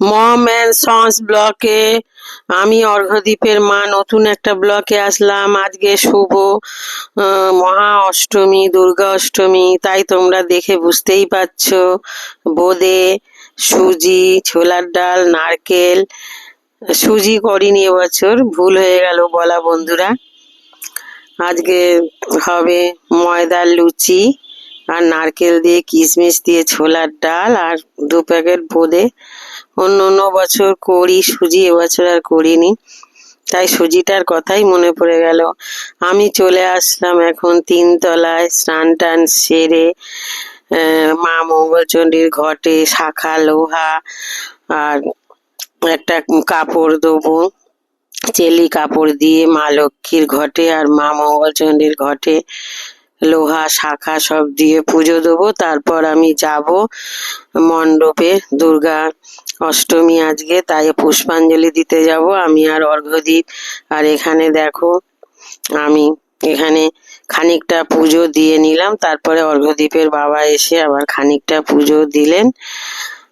Mom and sons ব্লকে আমি অর্ঘদ্বীপের মা, নতুন একটা ব্লকে আসলাম। আজকে শুভ মহা অষ্টমী, দুর্গা অষ্টমী, তাই তোমরা দেখে বুঝতেই পারছ। বোঁদে, সুজি, ছোলার ডাল, নারকেল, সুজি করিনি এবছর, ভুল হয়ে গেল বলা বন্ধুরা। আজকে হবে ময়দার লুচি আর নারকেল দিয়ে কিশমিশ দিয়ে ছোলার ডাল আর দু প্যাকেট বোঁদে। অন্য অন্য বছর করি, সুজি এবছর আর করিনি। তাই সুজিটার কথাই মনে পড়ে গেল। আমি চলে আসলাম এখন তিনতলায়, স্নান টান সেরে মা মঙ্গলচণ্ডীর ঘটে, শাখা, লোহা, আর একটা কাপড় দেবো। চেলি কাপড় দিয়ে মা লক্ষ্মীর ঘটে আর মা মঙ্গলচণ্ডীর ঘটে। লোহা, শাখা সব দিয়ে পুজো দেবো। তারপর আমি যাব মণ্ডপে, দুর্গা অষ্টমী আজকে, তাই পুষ্পাঞ্জলি দিতে যাব। আমি আর অর্ঘ্যদীপ। আর এখানে দেখো, আমি এখানে খানিকটা পুজো দিয়ে নিলাম। তারপরে অর্ঘ্যদীপের বাবা এসে আবার খানিকটা পুজো দিলেন।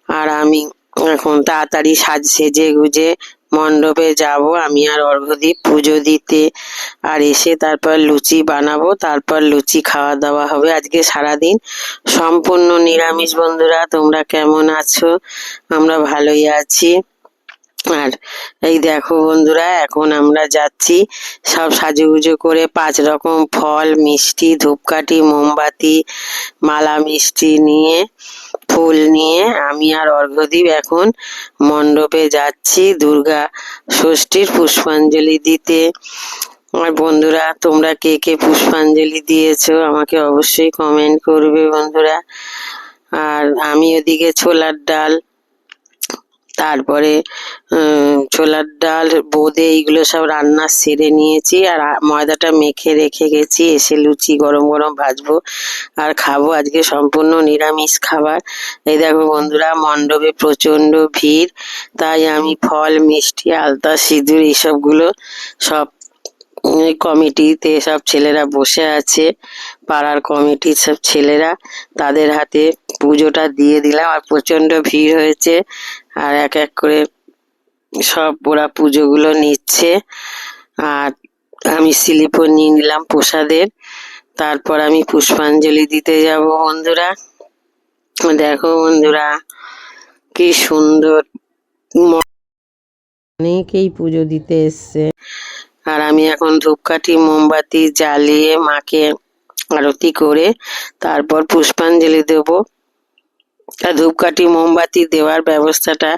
আর আমি এখন তাড়াতাড়ি সাজ সেজে গুজে মণ্ডপে যাব, আমি আর অর্ঘ্যদীপ পুজো দিতে। আর এসে তারপর লুচি বানাবো, তারপর লুচি খাওয়া দাওয়া হবে। আজকে সারাদিন সম্পূর্ণ নিরামিষ বন্ধুরা, তোমরা কেমন আছো? আমরা ভালোই আছি। আর এই দেখো বন্ধুরা, এখন আমরা যাচ্ছি সব সাজুগুজু করে পাঁচ রকম ফল, মিষ্টি, ধূপকাঠি, মোমবাতি, মালা মিষ্টি নিয়ে। ফুল নিয়ে আমি আর অর্ঘ্যদীপ এখন মণ্ডপে যাচ্ছি। দুর্গা ষষ্ঠীর পুষ্পাঞ্জলি দিতে। আর বন্ধুরা, তোমরা কে কে পুষ্পাঞ্জলি দিয়েছ আমাকে অবশ্যই কমেন্ট করবে বন্ধুরা। আর আমি ওদিকে ছোলার ডাল তারপরে ছোলার ডাল, বোঁদে এইগুলো সব রান্না সেরে নিয়েছি আর ময়দাটা মেখে রেখে গেছি। এসে লুচি গরম গরম ভাজবো আর খাব। আজকে সম্পূর্ণ নিরামিষ খাবার। এই দেখো বন্ধুরা, মণ্ডপে প্রচণ্ড ভিড়। তাই আমি ফল, মিষ্টি, আলতা, সিঁদুর এইসবগুলো সব কমিটিতে সব ছেলেরা বসে আছে। পাড়ার কমিটির সব ছেলেরা তাদের হাতে পুজোটা দিয়ে দিলাম আর প্রচণ্ড ভিড় হয়েছে। আর এক এক করে সব ওরা পুজোগুলো নিচ্ছে। আর আমি স্লিপও নিয়ে নিলাম প্রসাদের। তারপর আমি পুষ্পাঞ্জলি দিতে যাব বন্ধুরা। দেখো বন্ধুরা, কি সুন্দর অনেকেই পুজো দিতে এসছে। আর আমি এখন ধূপকাঠি, মোমবাতি জ্বালিয়ে মাকে আরতি করে তারপর পুষ্পাঞ্জলি দেব। ধূপকাঠি, মোমবাতি দেওয়ার ব্যবস্থাটা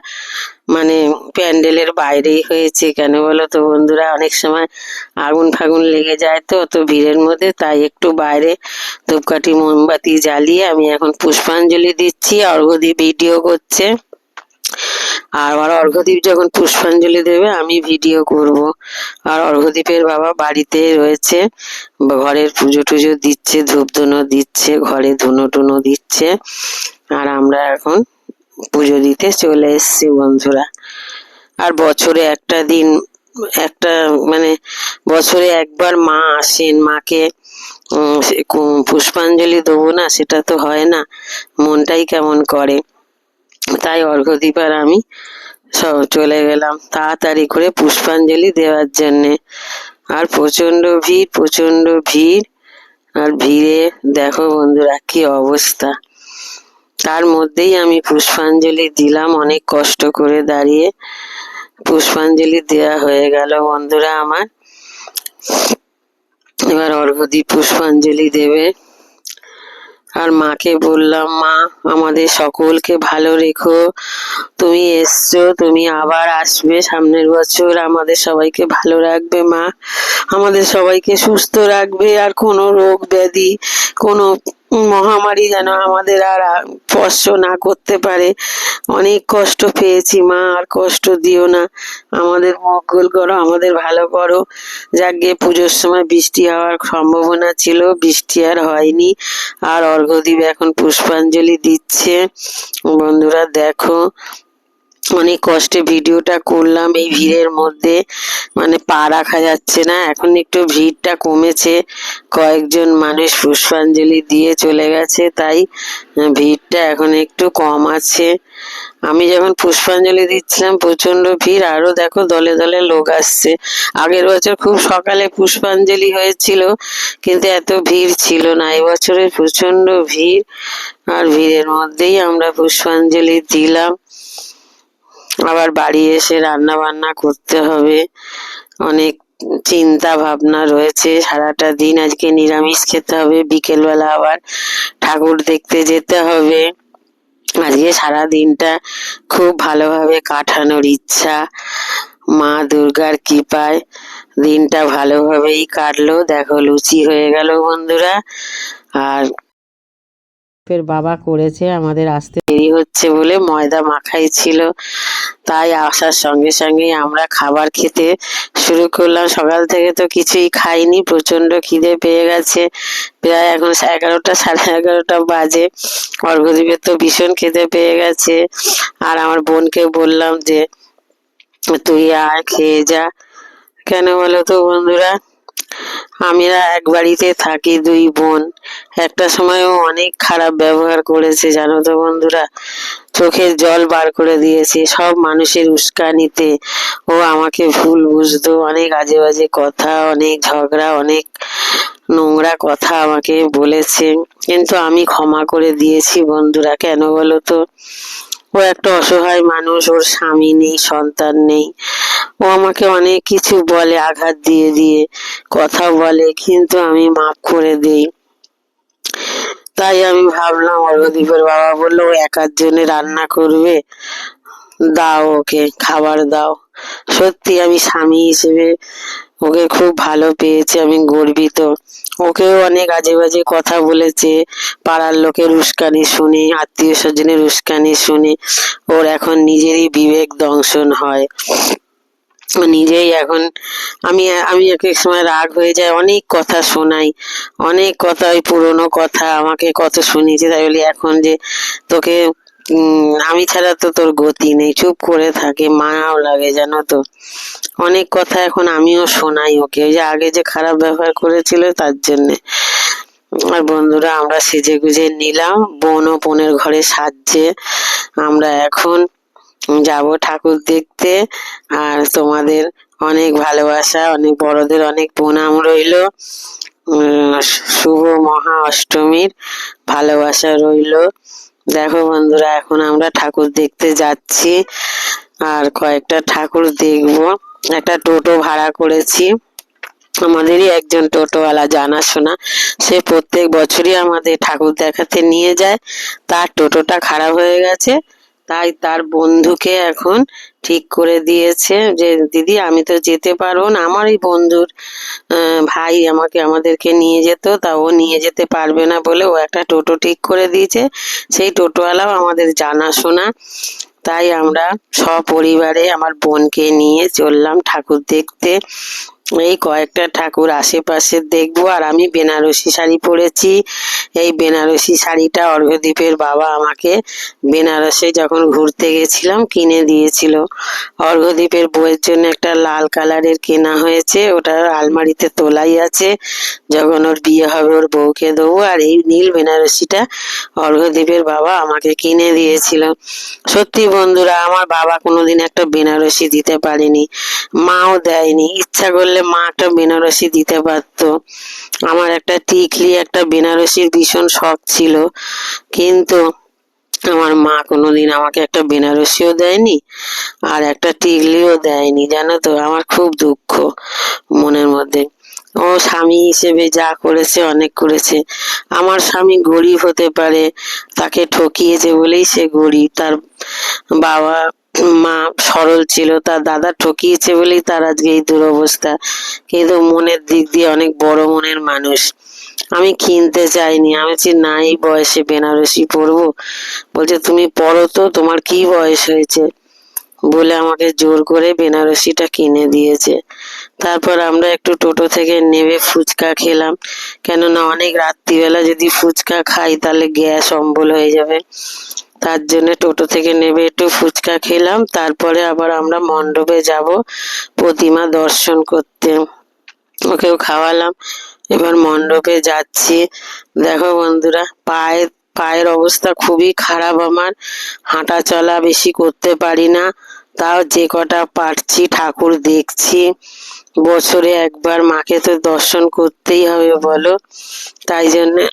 মানে প্যান্ডেলের বাইরেই হয়েছে কেন বলো তো বন্ধুরা? অনেক সময় আগুন ফাগুন লেগে যায় তো তো ভিড়ের মধ্যে তাই একটু বাইরে ধূপকাঠি, মোমবাতি জ্বালিয়ে আমি এখন পুষ্পাঞ্জলি দিচ্ছি, অর্ঘ্যদীপ ভিডিও করছে। আর আমার অর্ঘ্যদীপ যখন পুষ্পাঞ্জলি দেবে, আমি ভিডিও করব। আর অর্ঘ্যদীপের বাবা বাড়িতে রয়েছে, ঘরের পুজো টুজো দিচ্ছে ধূপ ধুনো দিচ্ছে, ঘরে ধুনো টুনো দিচ্ছে। আর আমরা এখন পুজো দিতে চলে এসেছি বন্ধুরা। আর বছরে একটা দিন, একটা মানে বছরে একবার মা আসেন, মাকে পুষ্পাঞ্জলি দেবো না, সেটা তো হয় না। মনটাই কেমন করে। তাই অর্ঘ্যদীপ আর আমি সব চলে গেলাম তাড়াতাড়ি করে পুষ্পাঞ্জলি দেওয়ার জন্যে। আর প্রচণ্ড ভিড় প্রচণ্ড ভিড়। আর ভিড়ে দেখো বন্ধুরা কি অবস্থা। তার মধ্যেই আমি পুষ্পাঞ্জলি দিলাম। অনেক কষ্ট করে দাঁড়িয়ে পুষ্পাঞ্জলি দেওয়া হয়ে গেল বন্ধুরা আমার। এবার অর্ঘ্যদীপ পুষ্পাঞ্জলি দেবে। আর মাকে বললাম, মা, আমাদের সকলকে ভালো রেখো। তুমি এসছো, তুমি আবার আসবে। সামনের বছর আমাদের সবাইকে ভালো রাখবে, মা। আমাদের সবাইকে সুস্থ রাখবে। আর কোনো রোগ ব্যাধি, কোনো মহামারী যেন আমাদের আর স্পর্শ না করতে পারে। অনেক কষ্ট পেয়েছি, মা, আর কষ্ট দিও না। আমাদের মঙ্গল করো, আমাদের ভালো করো। যাকে পুজোর সময় বৃষ্টি হওয়ার সম্ভাবনা ছিল, বৃষ্টি আর হয়নি। আর অর্ঘ্যদীপ এখন পুষ্পাঞ্জলি দিচ্ছে। বন্ধুরা দেখো অনেক কষ্টে ভিডিওটা করলাম, এই ভিড়ের মধ্যে। মানে পা রাখা যাচ্ছে না, এখন একটু ভিড়টা কমেছে। কয়েকজন মানুষ পুষ্পাঞ্জলি দিয়ে চলে গেছে, তাই ভিড়টা এখন একটু কম আছে। আমি যখন পুষ্পাঞ্জলি দিচ্ছিলাম প্রচণ্ড ভিড়, আরও দেখো দলে দলে লোক আসছে। আগের বছর খুব সকালে পুষ্পাঞ্জলি হয়েছিল, কিন্তু এত ভিড় ছিল না। এবছরে প্রচণ্ড ভিড়, আর ভিড়ের মধ্যেই আমরা পুষ্পাঞ্জলি দিলাম। আবার বাড়ি এসে রান্না বান্না করতে হবে। অনেক চিন্তা ভাবনা রয়েছে। সারাটা দিন আজকে নিরামিষ খেতে হবে। বিকেলবেলা আবার ঠাকুর দেখতে যেতে হবে। আজকে সারা দিনটা খুব ভালোভাবে কাটানোর ইচ্ছা। মা দুর্গার কৃপায় দিনটা ভালোভাবেই কাটলো। দেখো, লুচি হয়ে গেল বন্ধুরা। আর বাবা করেছে আমাদের আসতে। দেরি হচ্ছে বলে ময়দা মাখাই ছিল তাই আসার সঙ্গে সঙ্গে আমরা খাবার খেতে শুরু করলাম। সকাল থেকে তো কিছুই খাইনি প্রচণ্ড খিদে পেয়ে গেছে। প্রায় এখন এগারোটা, সাড়ে এগারোটা বাজে। অর্ঘদ্বীপের তো ভীষণ খিদে পেয়ে গেছে। আর আমার বোনকে বললাম যে, তুই আয়, খেয়ে যা। কেন বলো তো বন্ধুরা? আমরা এক বাড়িতে থাকি, দুই বোন। একটা সময়ও অনেক খারাপ ব্যবহার করেছে, জানো তো বন্ধুরা। চোখের জল বার করে দিয়েছে, সব মানুষের উস্কানিতে। ও আমাকে ভুল বুঝতো, অনেক আজে বাজে কথা, অনেক ঝগড়া, অনেক নোংরা কথা আমাকে বলেছে। কিন্তু আমি ক্ষমা করে দিয়েছি বন্ধুরা, কেন বলো তো? ও একটা অসহায় মানুষ, ওর স্বামী নেই, সন্তান নেই। ও আমাকে অনেক কিছু বলে, আঘাত দিয়ে দিয়ে, কথা বলে, কিন্তু আমি মাফ করে দিই। তাই আমি ভাবলাম অর্ঘদীপের বাবা বলল, ও একার জন্য রান্না করবে? দাও ওকে, খাবার দাও। সত্যি আমি স্বামী হিসেবে ওকে খুব ভালো পেয়েছি, আমি গর্বিত। ওকেও অনেক আজে বাজে কথা বলেছে, পাড়ার লোকের উস্কানি শুনে, আত্মীয় স্বজনের উস্কানি শুনে, ওর এখন নিজেরই বিবেক দংশন হয়। নিজেই এখন আমি আমি এক এক সময় রাগ হয়ে যায়, অনেক কথা শোনাই, অনেক কথা ওই পুরোনো কথা আমাকে কত শুনিয়েছে, তাই বলি এখন যে তোকে আমি ছাড়া তো তোর গতি নেই। চুপ করে থাকে, মায়াও লাগে, জানো তো। অনেক কথা এখন আমিও শোনাই ওকে। ওই যে আগে যে খারাপ ব্যবহার করেছিল তার জন্যে। আর বন্ধুরা, আমরা সেজে গুজে নিলাম। বোন ও বোনের ঘরে সাজছে। আমরা এখন যাব ঠাকুর দেখতে। আর তোমাদের অনেক ভালোবাসা, অনেক বড়দের অনেক প্রণাম রইল। শুভ মহা অষ্টমীর ভালোবাসা রইল। দেখো বন্ধুরা, এখন আমরা ঠাকুর দেখতে যাচ্ছি। আর কয়েকটা ঠাকুর দেখব। একটা টোটো ভাড়া করেছি। আমাদেরই একজন টোটোওয়ালা জানাশোনা। সে প্রত্যেক বছরই আমাদের ঠাকুর দেখাতে নিয়ে যায়। তার টোটোটা খারাপ হয়ে গেছে। তাই তার বন্ধুকে এখন ঠিক করে দিয়েছে যে, দিদি, আমি তো যেতে পারব না। আমারই বন্ধুর ভাই আমাকে আমাদেরকে নিয়ে যেত, তা ও নিয়ে যেতে পারবে না বলে ও একটা টোটো ঠিক করে দিয়েছে। সেই টোটোওয়ালাও আমাদের জানাশোনা। তাই আমরা সপরিবারে আমার বোনকে নিয়ে চললাম ঠাকুর দেখতে। এই কয়েকটা ঠাকুর আশেপাশে দেখব, আর আমি বেনারসি শাড়ি পরেছি। এই বেনারসি শাড়িটা অর্ঘদ্বীপের বাবা আমাকে বেনারসে যখন ঘুরতে গেছিলাম, কিনে দিয়েছিল। অর্ঘদ্বীপের বইয়ের জন্য একটা লাল কালারের কেনা হয়েছে, ওটা আলমারিতে তোলাই আছে। যখন ওর বিয়ে হবে, ওর বউকে দেবো, আর এই নীল বেনারসিটা অর্ঘদ্বীপের বাবা আমাকে কিনে দিয়েছিল। সত্যি বন্ধুরা, আমার বাবা কোনোদিন একটা বেনারসি দিতে পারেনি, মাও দেয়নি। ইচ্ছা করলে মা একটা বেনারসি দিতে পারতো। আমার একটা টিকলি একটা বেনারসির ভীষণ শখ ছিল। কিন্তু আমার মা কোনোদিন আমাকে একটা বেনারসিও দেয়নি আর একটা টিকলিও দেয়নি, জানো তো? আমার খুব দুঃখ মনের মধ্যে। ও স্বামী হিসেবে যা করেছে, অনেক করেছে। আমার স্বামী গরিব হতে পারে, তাকে ঠকিয়েছে বলেই সে গরিব। তার বাবা মা সরল ছিল, তার দাদা ঠকিয়েছে বলেই তার আজকে এই দুরবস্থা। কিন্তু মনের দিক দিয়ে অনেক বড় মনের মানুষ। আমি কিনতে চাইনি। আমি বলছি, না, এই বয়সে বেনারসি পরবো? বলছে, তুমি পরো তো, তোমার কি বয়স হয়েছে? বলে আমাকে জোর করে বেনারসিটা কিনে দিয়েছে। তারপর আমরা একটু টোটো থেকে নেমে ফুচকা খেলাম। কেননা অনেক রাত্রিবেলা যদি ফুচকা খাই, তাহলে গ্যাস অম্বল হয়ে যাবে। তার জন্য টোটো থেকে নেমে একটু ফুচকা খেলাম, তারপরে আবার আমরা মণ্ডপে যাব প্রতিমা দর্শন করতে। ওকেও খাওয়ালাম। এবার মণ্ডপে যাচ্ছি। দেখো বন্ধুরা, পায়ে, পায়ের অবস্থা খুবই খারাপ আমার। হাঁটা চলা বেশি করতে পারি না। তাও যে কটা পারছি ঠাকুর দেখছি। বছরে একবার মাকে তো দর্শন করতেই হবে বলো। তাই জন্যে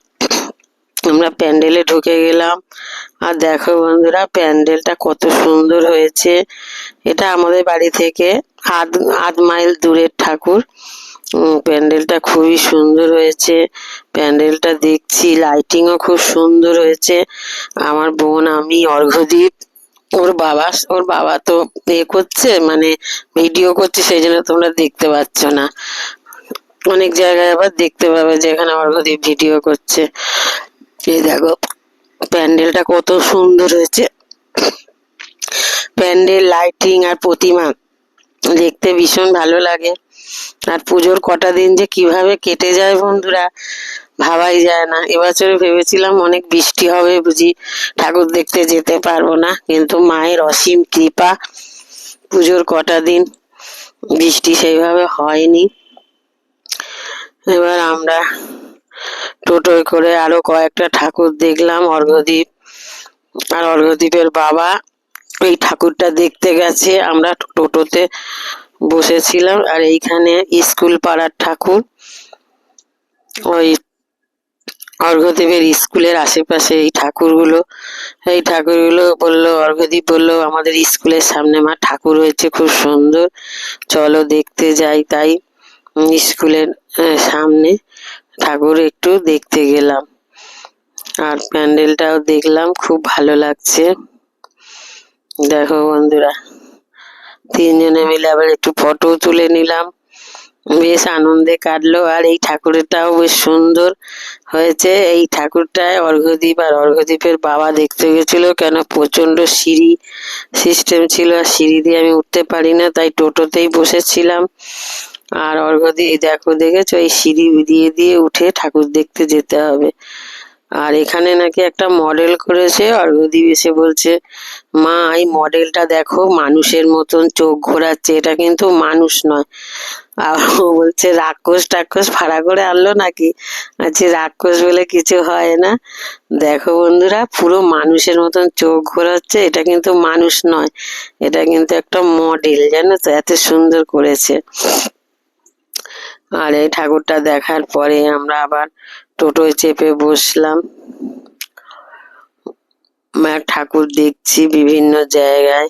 আমরা প্যান্ডেলে ঢুকে গেলাম। আর দেখো বন্ধুরা, প্যান্ডেলটা কত সুন্দর হয়েছে। এটা আমাদের বাড়ি থেকে আধ আধ মাইল দূরের ঠাকুর। প্যান্ডেলটা খুবই সুন্দর হয়েছে। প্যান্ডেলটা দেখছি, লাইটিংও খুব সুন্দর হয়েছে। আমার বোন, আমি, অর্ঘ্যদীপ, ওর বাবা ওর বাবা তো এ করছে মানে ভিডিও করছে, সেই জন্য তোমরা দেখতে পাচ্ছ না। অনেক জায়গায় আবার দেখতে পাবে যেখানে অর্ঘ্যদীপ ভিডিও করছে। এই দেখো, প্যান্ডেলটা কত সুন্দর হয়েছে। প্যান্ডেল, লাইটিং আর প্রতিমা দেখতে ভীষণ ভালো লাগে। আর পুজোর কটা দিন যে কীভাবে কেটে যায় বন্ধুরা, ভাবাই যায় না। এবছরে ভেবেছিলাম অনেক বৃষ্টি হবে, বুঝি ঠাকুর দেখতে যেতে পারব না, কিন্তু মায়ের অসীম কৃপা, পুজোর কটা দিন বৃষ্টি সেইভাবে হয়নি। এবার আমরা টোটোয় করে আরও কয়েকটা ঠাকুর দেখলাম অর্ঘদ্বীপ আর অর্ঘদ্বীপের বাবা এই ঠাকুরটা দেখতে গেছে। আমরা টোটোতে বসেছিলাম আর এইখানে স্কুল পাড়ার ঠাকুর। ওই অর্ঘ্যদেবের স্কুলের আশেপাশে এই ঠাকুরগুলো এই ঠাকুরগুলো বলল, অর্ঘ্যদীপ বলল, আমাদের স্কুলের সামনে মা ঠাকুর হয়েছে, খুব সুন্দর। চলো দেখতে যাই। তাই স্কুলের সামনে ঠাকুর একটু দেখতে গেলাম। আর প্যান্ডেলটাও দেখলাম, খুব ভালো লাগছে। দেখো বন্ধুরা, তিনজনে মিলে আবার একটু ফটো তুলে নিলাম। বেশ আনন্দে কাটলো, আর এই ঠাকুরটাও বেশ সুন্দর হয়েছে। এই ঠাকুরটায় অর্ঘ্যদীপ আর অর্ঘ্যদীপের বাবা দেখতে গেছিল কেন? প্রচণ্ড সিঁড়ি সিস্টেম ছিল, আর সিঁড়ি দিয়ে আমি উঠতে পারি না, তাই টোটোতেই বসেছিলাম। আর অর্ঘ্যদীপ এই দেখো, দেখেছ? এই সিঁড়ি দিয়ে দিয়ে উঠে ঠাকুর দেখতে যেতে হবে। আর এখানে নাকি একটা মডেল করেছে, অর্ঘ্যদীপ এসে বলছে, মা, এই মডেলটা দেখো, মানুষের মতন চোখ ঘোরাচ্ছে। এটা কিন্তু মানুষ নয়। আর ও বলছে, রাক্ষস টাক্ষস ভাড়া করে আনলো নাকি? আচ্ছা রাক্ষস বলে কিছু হয় না। দেখো বন্ধুরা, পুরো মানুষের মতন চোখ ঘোরাচ্ছে, এটা কিন্তু মানুষ নয়। এটা কিন্তু একটা মডেল, জানো তো? এত সুন্দর করেছে। আর এই ঠাকুরটা দেখার পরে আমরা আবার টোটোয় চেপে বসলাম। ঠাকুর দেখছি বিভিন্ন জায়গায়।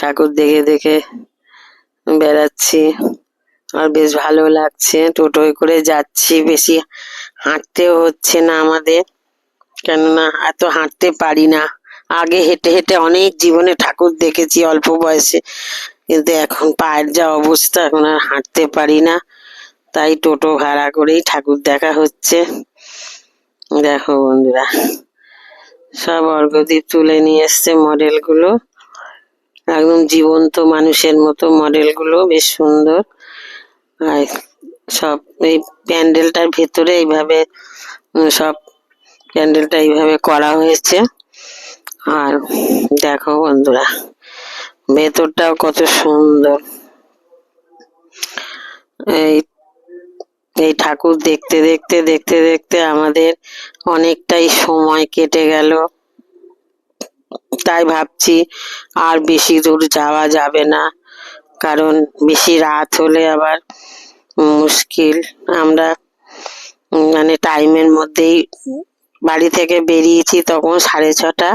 ঠাকুর দেখে দেখে বেড়াচ্ছি। আর বেশ ভালো লাগছে। টোটোয় করে যাচ্ছি। বেশি হাঁটতেও হচ্ছে না আমাদের। কেননা এত হাঁটতে পারি না। আগে হেঁটে হেঁটে অনেক জীবনে ঠাকুর দেখেছি অল্প বয়সে। কিন্তু এখন পায়ের যা অবস্থা, এখন আর হাঁটতে পারি না। তাই টোটো ভাড়া করেই ঠাকুর দেখা হচ্ছে। দেখো বন্ধুরা, সব অর্ঘদ্বীপ তুলে নিয়ে এসছে মডেলগুলো। একদম জীবন্ত মানুষের মতো মডেলগুলো, বেশ সুন্দর। আর সব এই প্যান্ডেলটার ভেতরে এইভাবে সব প্যান্ডেলটা এইভাবে করা হয়েছে। আর দেখো বন্ধুরা, ভেতরটাও কত সুন্দর। এই এই ঠাকুর দেখতে দেখতে দেখতে দেখতে আমাদের অনেকটাই সময় কেটে গেল। তাই ভাবছি আর বেশি দূর যাওয়া যাবে না, কারণ বেশি রাত হলে আবার মুশকিল। আমরা মানে টাইমের মধ্যেই বাড়ি থেকে বেরিয়েছি তখন সাড়ে ছটা।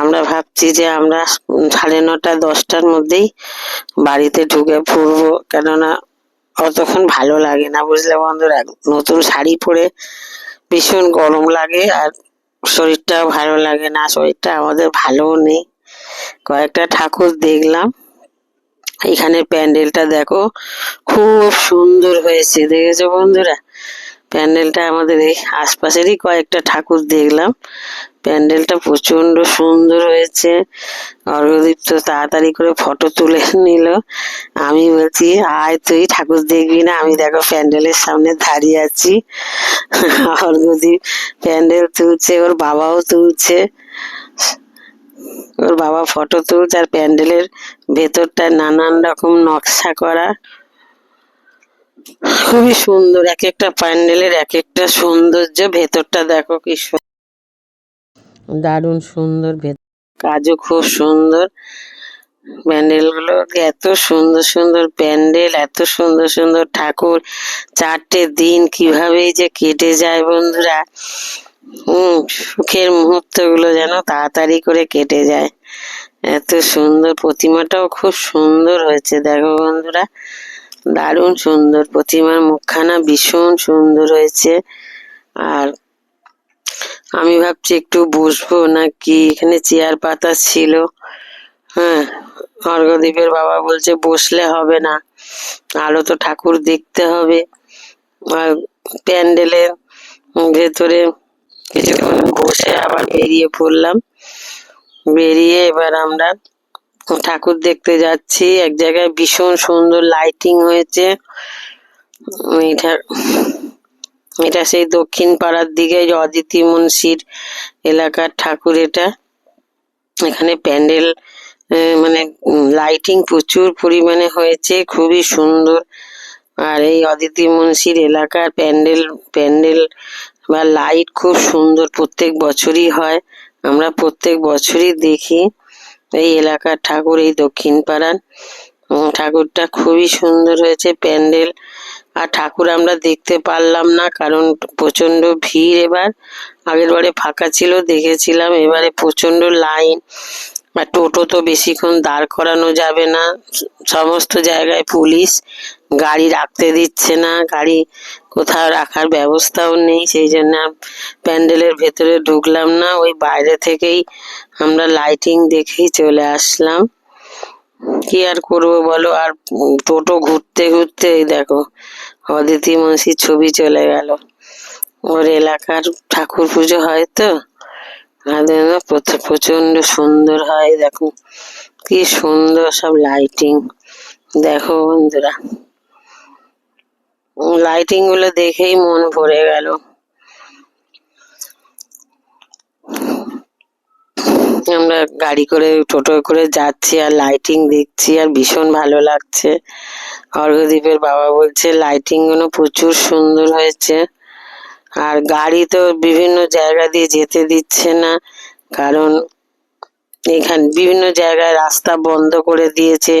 আমরা ভাবছি যে আমরা সাড়ে নটা, দশটার মধ্যেই বাড়িতে ঢুকে পড়ব, কেননা অতক্ষণ ভালো লাগে না, বুঝলে বন্ধুরা? নতুন শাড়ি পরে ভীষণ গরম লাগে আর শরীরটাও ভালো লাগে না, শরীরটা আমাদের ভালোও নেই। কয়েকটা ঠাকুর দেখলাম। এখানে প্যান্ডেলটা দেখো, খুব সুন্দর হয়েছে, দেখেছ বন্ধুরা? প্যান্ডেলটা আমাদের এই আশপাশেরই কয়েকটা ঠাকুর দেখলাম। প্যান্ডেলটা প্রচণ্ড সুন্দর হয়েছে। অর্ঘদীপ তো তাড়াতাড়ি করে ফটো তুলে নিল। আমি বলছি, আয়, তুই ঠাকুর দেখবি না? আমি দেখো প্যান্ডেলের সামনে দাঁড়িয়ে আছি। অর্ঘদীপ প্যান্ডেল তুলছে, ওর বাবাও তুলছে। ওর বাবা ফটো তুলছে আর প্যান্ডেলের ভেতরটা নানান রকম নকশা করা। খুবই সুন্দর এক একটা প্যান্ডেলের এক একটা সৌন্দর্য ভেতরটা দেখো কি সুন্দর দারুণ সুন্দর ভেত কাজও খুব সুন্দর। প্যান্ডেলগুলো এত সুন্দর সুন্দর প্যান্ডেল এত সুন্দর সুন্দর ঠাকুর। চারটে দিন কীভাবে যে কেটে যায় বন্ধুরা? হম সুখের মুহূর্তগুলো যেন তাড়াতাড়ি করে কেটে যায়। এত সুন্দর প্রতিমাটাও খুব সুন্দর হয়েছে দেখো বন্ধুরা। দারুণ সুন্দর। প্রতিমার মুখখানা ভীষণ সুন্দর হয়েছে। আর আমি ভাবছি একটু বসবো নাকি? এখানে চেয়ার পাতা ছিল। হ্যাঁ অর্ঘদ্বীপের বাবা বলছে বসলে হবে না। আরও তো ঠাকুর দেখতে হবে। আর প্যান্ডেলের ভেতরে কিছুক্ষণ বসে আবার বেরিয়ে পড়লাম। বেরিয়ে এবার আমরা ঠাকুর দেখতে যাচ্ছি। এক জায়গায় ভীষণ সুন্দর লাইটিং হয়েছে। এটা এটা সেই দক্ষিণ পাড়ার দিকে অদিতি মুন্সির এলাকার ঠাকুর এটা। এখানে প্যান্ডেল মানে লাইটিং প্রচুর পরিমাণে হয়েছে, খুবই সুন্দর। আর এই অদিতি মুন্সির এলাকার প্যান্ডেল প্যান্ডেল বা লাইট খুব সুন্দর, প্রত্যেক বছরই হয়। আমরা প্রত্যেক বছরই দেখি। এই এলাকার ঠাকুর, এই দক্ষিণ পাড়ার ঠাকুরটা খুবই সুন্দর হয়েছে, প্যান্ডেল। আর ঠাকুর আমরা দেখতে পারলাম না, কারণ প্রচণ্ড ভিড় এবার। আগের বারে ফাঁকা ছিল, দেখেছিলাম, এবারে প্রচণ্ড লাইন। আর টোটো তো বেশিক্ষণ দাঁড় করানো যাবে না। সমস্ত জায়গায় পুলিশ। গাড়ি রাখতে দিচ্ছে না, গাড়ি কোথাও রাখার ব্যবস্থাও নেই, সেই জন্য প্যান্ডেলের ভেতরে ঢুকলাম না, ওই বাইরে থেকেই আমরা লাইটিং দেখেই চলে আসলাম। কি আর করব বলো, আর টোটো ঘুরতে ঘুরতে দেখো, অদিতি মাসির ছবি চলে গেল। ওর এলাকার ঠাকুর পুজো হয় তো প্রচণ্ড সুন্দর হয়, দেখো কি সুন্দর সব লাইটিং। দেখো বন্ধুরা। লাইটিংগুলো দেখেই মন ভরে গেল। আমরা গাড়ি করে, টোটো করে যাচ্ছি আর লাইটিং দেখছি আর ভীষণ ভালো লাগছে। অর্ঘদ্বীপের বাবা বলছে লাইটিংগুলো প্রচুর সুন্দর হয়েছে। আর গাড়ি তো বিভিন্ন জায়গা দিয়ে যেতে দিচ্ছে না। কারণ এখানে বিভিন্ন জায়গায় রাস্তা বন্ধ করে দিয়েছে।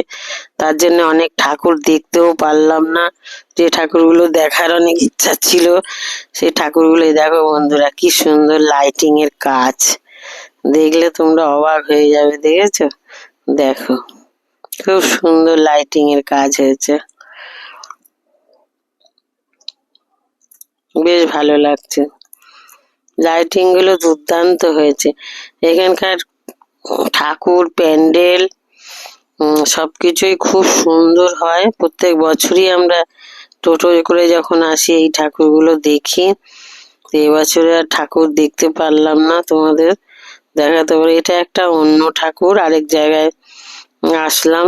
তার জন্য অনেক ঠাকুর দেখতেও পারলাম না। যে ঠাকুরগুলো দেখার অনেক ইচ্ছা ছিল সেই ঠাকুরগুলোই দেখো বন্ধুরা, কি সুন্দর লাইটিং এর কাজ। দেখলে তোমরা অবাক হয়ে যাবে, দেখেছ? দেখো, খুব সুন্দর লাইটিং এর কাজ হয়েছে। বেশ ভালো লাগছে। লাইটিংগুলো দুর্দান্ত হয়েছে। এখানকার ঠাকুর, প্যান্ডেল সবকিছুই খুব সুন্দর হয়। প্রত্যেক বছরই আমরা টোটো করে যখন আসি, এই ঠাকুরগুলো দেখি। এবছরে আর ঠাকুর দেখতে পারলাম না তোমাদের দেখাতে পারি। এটা একটা অন্য ঠাকুর, আরেক জায়গায় আসলাম।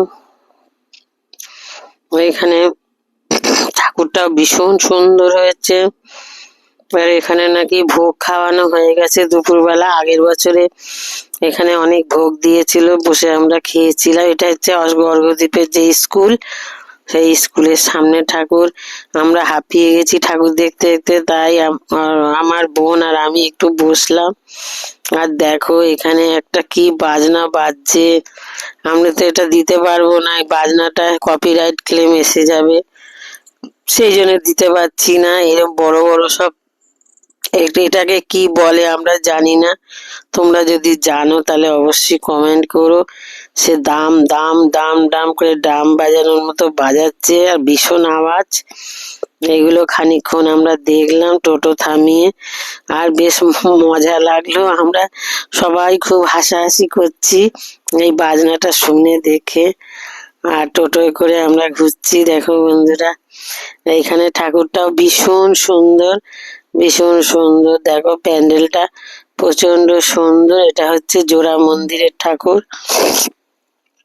এখানে ঠাকুরটা ভীষণ সুন্দর হয়েছে। আর এখানে নাকি ভোগ খাওয়ানো হয়ে গেছে। দুপুরবেলা আগের বছরে এখানে অনেক ভোগ দিয়েছিল, বসে আমরা খেয়েছিলাম। এটা হচ্ছে অর্ঘদ্বীপের যে স্কুল, সেই স্কুলের সামনে ঠাকুর। আমরা হাঁপিয়ে গেছি ঠাকুর দেখতে দেখতে, তাই আমার বোন আর আমি একটু বসলাম। আর দেখো এখানে একটা কি বাজনা বাজছে। আমরা তো এটা দিতে পারব না বাজনাটা কপিরাইট ক্লেম এসে যাবে। সেই জন্য দিতে পারছি না এরকম বড় বড় সব এটাকে কি বলে আমরা জানি না। তোমরা যদি জানো তাহলে অবশ্যই কমেন্ট করো। সে দাম দাম দাম দাম করে ডাম বাজানোর মতো বাজাচ্ছে আর ভীষণ আওয়াজ। এগুলো খানিক্ষণ আমরা দেখলাম, টোটো থামিয়ে। আর বেশ মজা লাগল। আমরা সবাই খুব হাসাহাসি করছি এই বাজনাটা শুনে দেখে। আর টোটোয় করে আমরা ঘুরছি। দেখো বন্ধুরা, এইখানে ঠাকুরটাও ভীষণ সুন্দর। ভীষণ সুন্দর। দেখো প্যান্ডেলটা প্রচণ্ড সুন্দর। এটা হচ্ছে জোড়া মন্দিরের ঠাকুর।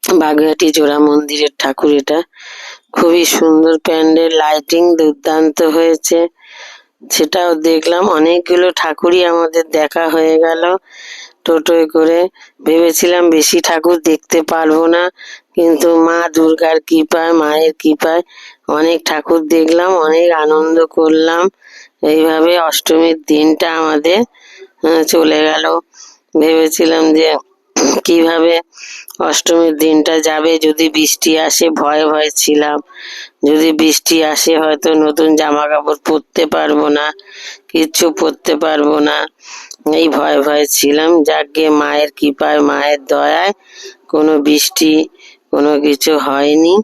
বাগুয়াটি জোড়া মন্দিরের ঠাকুর এটা। খুবই সুন্দর প্যান্ডেল। লাইটিং দুর্দান্ত হয়েছে। সেটাও দেখলাম। অনেকগুলো ঠাকুরই আমাদের দেখা হয়ে গেল টোটোয় করে। ভেবেছিলাম বেশি ঠাকুর দেখতে পারব না। কিন্তু মা দুর্গার কৃপায়, মায়ের কৃপায় অনেক ঠাকুর দেখলাম, অনেক আনন্দ করলাম। এইভাবে অষ্টমীর দিনটা আমাদের চলে গেল। ভেবেছিলাম যে কীভাবে অষ্টমীর দিনটা যাবে। যদি বৃষ্টি আসে, ভয়ে ভয়ে ছিলাম। যদি বৃষ্টি আসে, হয়তো নতুন জামা কাপড় পরতে পারব না, কিচ্ছু পরতে পারব না। এই ভয়ে ভয়ে ছিলাম। যাকে মায়ের কৃপায়, মায়ের দয়ায় কোনো বৃষ্টি, কোনো কিছু হয়নি।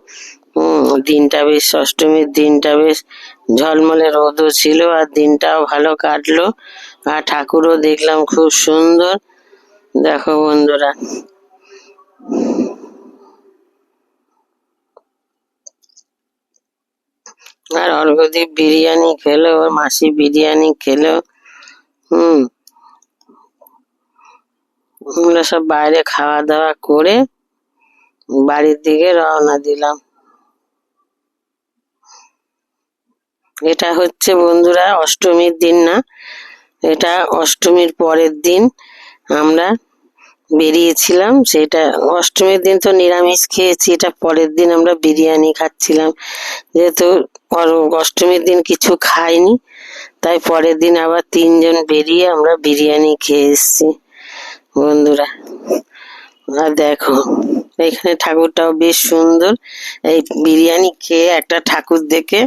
দিনটা বেশ, অষ্টমীর দিনটা বেশ ঝলমলে রোদও ছিল আর দিনটাও ভালো কাটলো। আর ঠাকুরও দেখলাম খুব সুন্দর। দেখো বন্ধুরা। আর অর্ঘদীপ বিরিয়ানি খেলো, ওর মাসি বিরিয়ানি খেলো। হুম। আমরা সব বাইরে খাওয়া দাওয়া করে বাড়ির দিকে রওনা দিলাম। এটা হচ্ছে বন্ধুরা অষ্টমীর দিন না। এটা অষ্টমীর পরের দিন আমরা বেরিয়েছিলাম। সেটা অষ্টমীর দিন তো নিরামিষ খেয়েছি, এটা পরের দিন আমরা বিরিয়ানি খাচ্ছিলাম। যেহেতু অষ্টমীর দিন কিছু খাইনি, তাই পরের দিন আবার তিনজন বেরিয়ে আমরা বিরিয়ানি খেয়ে এসেছি। বন্ধুরা, আর দেখো, এখানে ঠাকুরটাও বেশ সুন্দর। এই বিরিয়ানি খেয়ে একটা ঠাকুর দেখে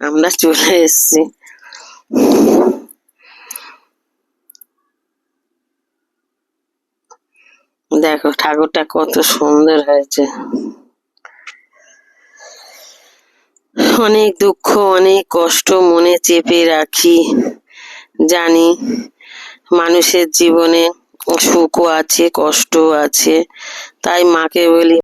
আমরা চলে এসেছি দেখো, ঠাকুরটা কত সুন্দর হয়েছে। অনেক দুঃখ, অনেক কষ্ট মনে চেপে রাখি, জানি মানুষের জীবনে সুখও আছে কষ্টও আছে, তাই মাকে বলি